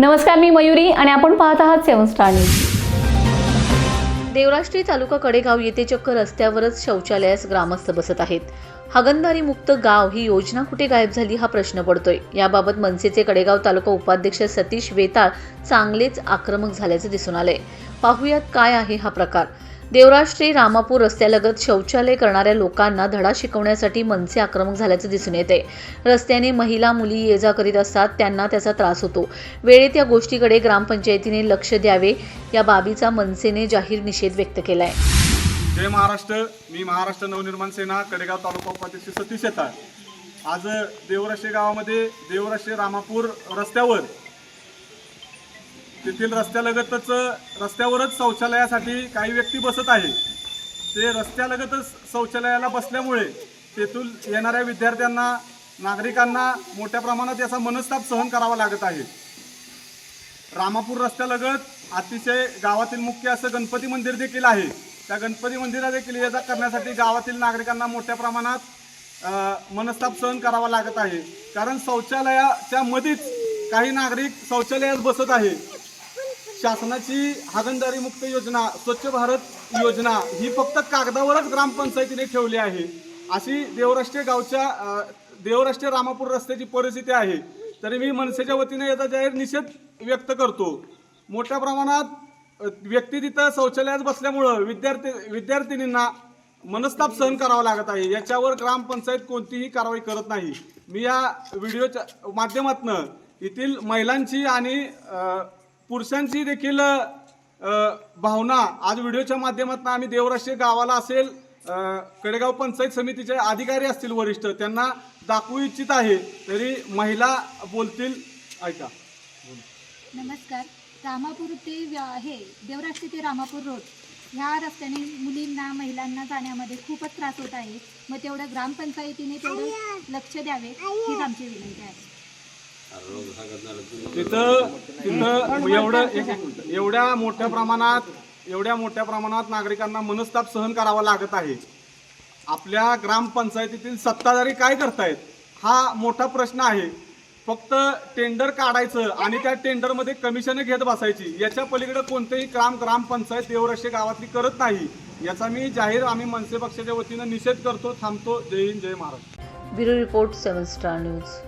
नमस्कार मी मयुरी आणि आपण पाहत आहात सेवन स्टार न्यूज. देवराष्ट्री तालुका कडेगाव येथे चक्क रस्त्यावरच शौचालयास ग्रामस्थ बसत आहेत. हागणदारी मुक्त गाव ही योजना कुठे गायब झाली हा प्रश्न पडतोय. याबाबत मनसेचे कडेगाव तालुका उपाध्यक्ष सतीश वेताळ चांगलेच आक्रमक झाल्याचं दिसून आलंय. पाहुयात काय आहे हा प्रकार. देवराष्ट्री रामापूर रस्त्यालगत शौचालय करणाऱ्या लोकांना धडा शिकवण्यासाठी मनसे आक्रमक झाल्याचं दिसून येते. रस्त्याने महिला मुली ये जा करीत असतात त्यांना त्याचा त्रास होतो. वेळेत या गोष्टीकडे ग्रामपंचायतीने लक्ष द्यावे या बाबीचा मनसेने जाहीर निषेध व्यक्त केलाय. जय महाराष्ट्र. मी महाराष्ट्र नवनिर्माण सेना कडेगाव तालुका उपाध्यक्ष सतीश येतात आज देवराष्ट्रे गावामध्ये देवराष्ट्रे रामापूर रस्त्यावर तेथील रस्त्यालगतच रस्त्यावरच शौचालयासाठी काही व्यक्ती बसत आहे. ते रस्त्यालगतच शौचालयाला बसल्यामुळे तेथून येणाऱ्या विद्यार्थ्यांना नागरिकांना मोठ्या प्रमाणात याचा मनस्ताप सहन करावा लागत आहे. रामापूर रस्त्यालगत अतिशय गावातील मुख्य असं गणपती मंदिर देखील आहे. त्या गणपती मंदिरा देखील ये जा करण्यासाठी गावातील नागरिकांना मोठ्या प्रमाणात मनस्ताप सहन करावा लागत आहे. कारण शौचालयाच्या मध्येच काही नागरिक शौचालयात बसत आहे. शासनाची हागणदारी मुक्त योजना स्वच्छ भारत योजना ही फक्त कागदावरच ग्रामपंचायतीने ठेवली आहे. अशी देवराष्ट्रीय गावच्या देवराष्ट्रीय रामापूर रस्त्याची परिस्थिती आहे. तरी मी मनसेच्या वतीने याचा जाहीर निषेध व्यक्त करतो. मोठ्या प्रमाणात व्यक्ती तिथं शौचालयात बसल्यामुळं विद्यार्थी विद्यार्थिनींना मनस्ताप सहन करावा लागत आहे. याच्यावर ग्रामपंचायत कोणतीही कारवाई करत नाही. मी या व्हिडिओच्या माध्यमातून येथील महिलांची आणि पुरुषांची देखील भावना आज व्हिडिओच्या माध्यमातून आम्ही देवराष्ट्रीय गावाला असेल कडेगाव पंचायत समितीचे अधिकारी असतील वरिष्ठ त्यांना दाखवू इच्छित आहे. तरी महिला बोलतील. ऐका. नमस्कार. रामापूर ते व्या- हे देवराष्ट्री ते रामापूर रोड. ह्या रस्त्याने मुलींना महिलांना जाण्यामध्ये खूपच त्रास होत आहे. मग तेवढं ग्रामपंचायतीने तेवढं लक्ष द्यावे हीच आमची विनंती आहे. तिथं तिथं एवढं एवढ्या मोठ्या प्रमाणात एवढ्या मोठ्या प्रमाणात नागरिकांना मनस्ताप सहन करावा लागत आहे. आपल्या ग्रामपंचायतीतील सत्ताधारी काय करतायत? हा मोठा प्रश्न आहे. फक्त टेंडर काढायचं आणि त्या टेंडरमध्ये कमिशन घेत बसायची याच्या पलीकडे कोणतेही काम ग्रामपंचायत देवरक्षे गावातली करत नाही याचा मी जाहीर आम्ही मनसे पक्षाच्या वतीनं निषेध करतो थांबतो. जय हिंद जय Maharashtra. Bureau report seven star news.